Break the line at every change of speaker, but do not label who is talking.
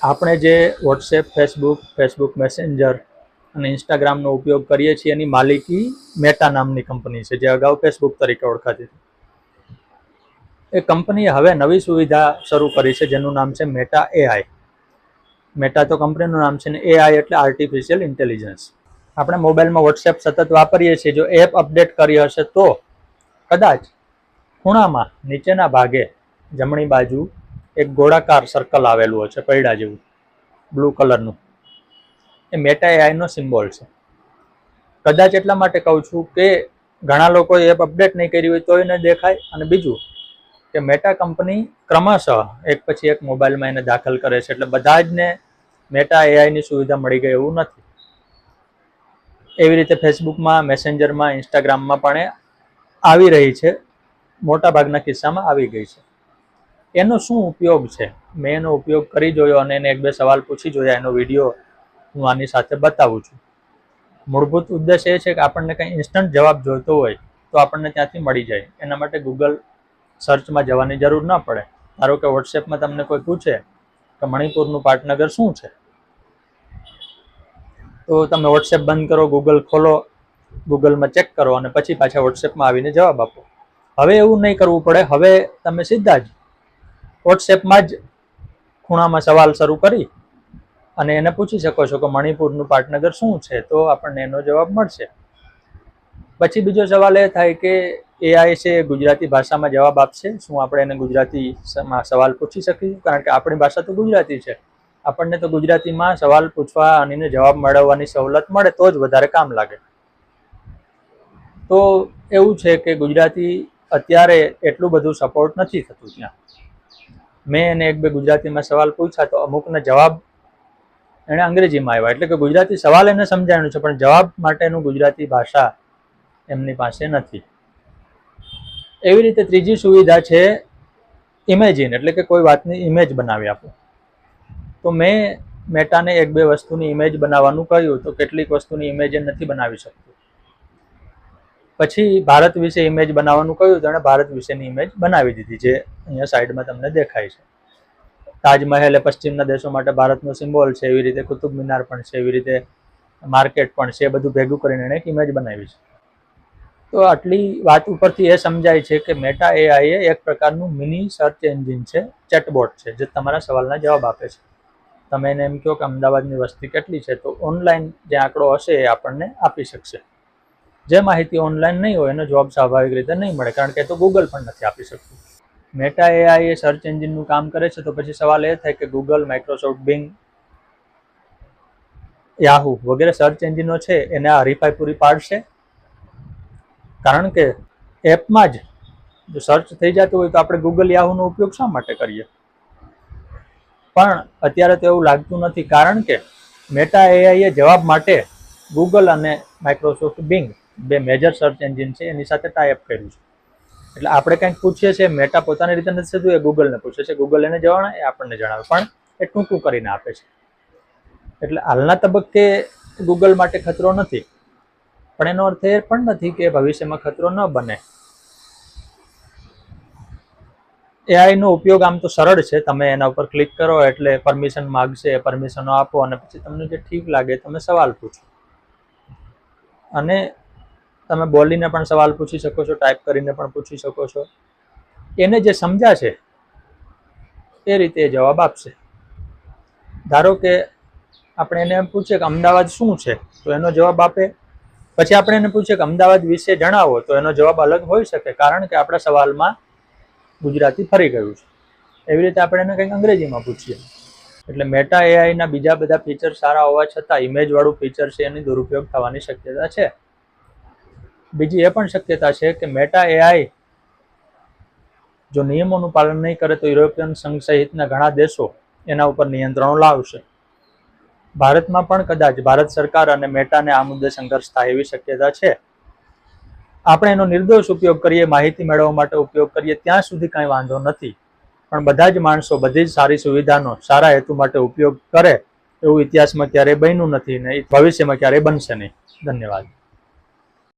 આપણે જે WhatsApp Facebook Facebook messenger અને ઇન્સ્ટાગ્રામનો ઉપયોગ કરીએ છીએ, એની માલિકી મેટા નામની કંપની છે, જે અગાઉ ફેસબુક તરીકે ઓળખાતી હતી. એ કંપનીએ હવે નવી સુવિધા શરૂ કરી છે, જેનું નામ છે મેટા એઆઈ મેટા તો કંપનીનું નામ છે ને એઆઈ એટલે આર્ટિફિશિયલ ઇન્ટેલિજન્સ આપણે મોબાઈલમાં વોટ્સએપ સતત વાપરીએ છીએ, જો એપ અપડેટ કરી હશે તો કદાચ ખૂણામાં નીચેના ભાગે જમણી બાજુ એક ગોળાકાર સર્કલ આવેલું છે, પૈડા જેવું. બ્લુ કલરનું એ મેટા એઆઈનો સિમ્બોલ છે. કદાચ એટલા માટે કહું છું કે ઘણા લોકો એપ અપડેટ નહીં કરી હોય તો એને દેખાય. અને બીજું કે મેટા કંપની ક્રમશઃ એક પછી એક મોબાઈલમાં એને દાખલ કરે છે. એટલે બધા જ ને મેટા એઆઈની સુવિધા મળી ગઈ એવું નથી. એવી રીતે ફેસબુકમાં મેસેન્જરમાં ઇન્સ્ટાગ્રામમાં પણ આવી રહી છે. મોટા ભાગના કિસ્સામાં આવી ગઈ છે. એનો શું ઉપયોગ છે? મેં એનો ઉપયોગ કરી જોયો અને એને એક બે સવાલ પૂછી જોયા. એનો વીડિયો હું આની સાથે બતાવું છું. મૂળભૂત ઉદ્દેશ એ છે કે આપણને કંઈ ઇન્સ્ટન્ટ જવાબ જોઈતો હોય તો આપણને ત્યાંથી મળી જાય. એના માટે ગૂગલ સર્ચમાં જવાની જરૂર ન પડે. ધારો કે વોટ્સએપમાં તમને કોઈ પૂછે કે મણિપુરનું પાટનગર શું છે? તો તમે વોટ્સએપ બંધ કરો ગૂગલ ખોલો ગૂગલમાં ચેક કરો અને પછી પાછા વોટ્સએપમાં આવીને જવાબ આપો. હવે એવું નહીં કરવું પડે. હવે તમે સીધા જ વોટ્સએપમાં જ ખૂણામાં સવાલ શરૂ કરી અને એને પૂછી શકો છો કે મણિપુરનું પાટનગર શું છે? તો આપણને એનો જવાબ મળશે. પછી બીજો સવાલ એ થાય કે એઆઈ છે ગુજરાતી ભાષામાં જવાબ આપશે? શું આપણે એને ગુજરાતીમાં સવાલ પૂછી શકીશું કારણ કે આપણી ભાષા તો ગુજરાતી છે. આપણને તો ગુજરાતીમાં સવાલ પૂછવા અને જવાબ મેળવવાની સવલત મળે તો જ વધારે કામ લાગે. તો એવું છે કે ગુજરાતી અત્યારે એટલું બધું સપોર્ટ નથી થતું ત્યાં. મેં એને એક બે ગુજરાતીમાં સવાલ પૂછ્યા તો અમુકને જવાબ એણે અંગ્રેજીમાં આવ્યા એટલે કે ગુજરાતી સવાલ એને સમજાણું છે, પણ જવાબ માટેનું ગુજરાતી ભાષા એમની પાસે નથી. એવી રીતે ત્રીજી સુવિધા છે ઇમેજિન એટલે કે કોઈ વાતની ઇમેજ બનાવી આપો તો મેં મેટાને એક બે વસ્તુની ઇમેજ બનાવવાનું કહ્યું તો કેટલીક વસ્તુની ઇમેજ નથી બનાવી શકતું. પછી ભારત વિશે ઇમેજ બનાવવાનું કહ્યું તેણે ભારત વિશેની ઇમેજ બનાવી દીધી જે અહીંયા સાઈડમાં તમને દેખાય છે. તાજમહેલ એ પશ્ચિમના દેશો માટે ભારતનો સિમ્બોલ છે, એવી રીતે કુતુબ મિનાર પણ છે, એવી રીતે માર્કેટ પણ છે, એ બધું ભેગું કરીને એણે એક ઇમેજ બનાવી છે. તો આટલી વાત ઉપરથી એ સમજાય છે કે મેટા એઆઈ એ એક પ્રકારનું મિની સર્ચ એન્જિન છે ચેટબોટ છે, જે તમારા સવાલના જવાબ આપે છે. તમે એને એમ કહો કે અમદાવાદની વસ્તી કેટલી છે, તો ઓનલાઈન જે આંકડો હશે એ આપણને આપી શકશે. જે માહિતી ઓનલાઈન નહીં હોય, એનો જવાબ સ્વાભાવિક રીતે નહીં મળે, કારણ કે તો ગૂગલ પણ નથી આપી શકતું. મેટા એઆઈ એ સર્ચ એન્જિનનું કામ કરે છે, તો પછી સવાલ એ થાય કે ગૂગલ માઇક્રોસોફ્ટ બિંગ યાહુ વગેરે સર્ચ એન્જિનો છે, એને આ હરીફાઈ પૂરી પાડશે? કારણ કે એપમાં જ જો સર્ચ થઈ જતું હોય તો આપણે ગૂગલ યાહુનો ઉપયોગ શા માટે કરીએ? પણ અત્યારે તો એવું લાગતું નથી, કારણ કે મેટા એઆઈએ જવાબ માટે ગૂગલ અને માઇક્રોસોફ્ટ બિંગ બે મેજર સર્ચ એન્જિન છે, એની સાથે ટાઈપ કર્યું છે. એટલે આપણે કંઈક પૂછીએ છીએ મેટા પોતાની રીતે નથી થતું, એ ગૂગલને પૂછે છે. ગૂગલ એને જવાના, એ આપણને જણાવે. પણ એ ટૂંકું કરીને આપે છે. એટલે હાલના તબક્કે ગૂગલ માટે ખતરો નથી. પણ એનો અર્થ એ પણ નથી કે ભવિષ્યમાં ખતરો ન બને. એઆઈનો ઉપયોગ આમ તો સરળ છે. તમે એના ઉપર ક્લિક કરો એટલે પરમિશન માગશે પરમિશનો આપો અને પછી તમને જે ઠીક લાગે, તમે સવાલ પૂછો. અને તમે બોલીને પણ સવાલ પૂછી શકો છો ટાઈપ કરીને પણ પૂછી શકો છો. એને જે સમજાશે, એ રીતે જવાબ આપશે. ધારો કે આપણે એને એમ પૂછીએ કે અમદાવાદ શું છે, તો એનો જવાબ આપે. પછી આપણે એને પૂછીએ કે અમદાવાદ વિશે જણાવો, તો એનો જવાબ અલગ હોઈ શકે, કારણ કે આપણા સવાલમાં ગુજરાતી ફરી ગયું છે. એવી રીતે આપણે એને કંઈક અંગ્રેજીમાં પૂછીએ. એટલે મેટા એઆઈના બીજા બધા ફીચર સારા હોવા છતાં ઇમેજવાળું ફીચર છે એની દુરુપયોગ થવાની શક્યતા છે. બીજી એ પણ શક્યતા છે કે મેટા એઆઈ જો નિયમોનું પાલન નહીં કરે તો યુરોપિયન સંઘ સહિતના ઘણા દેશો એના ઉપર નિયંત્રણો લાવશે. ભારતમાં પણ કદાચ ભારત સરકાર અને મેટાને આ મુદ્દે સંઘર્ષ થાય એવી શક્યતા છે. આપણે એનો નિર્દોષ ઉપયોગ કરીએ, માહિતી મેળવવા માટે ઉપયોગ કરીએ, ત્યાં સુધી કાંઈ વાંધો નથી. પણ બધા જ માણસો બધી જ સારી સુવિધાનો સારા હેતુ માટે ઉપયોગ કરે, એવું ઇતિહાસમાં ક્યારેય બન્યું નથી ને ભવિષ્યમાં ક્યારેય બનશે નહીં. ધન્યવાદ.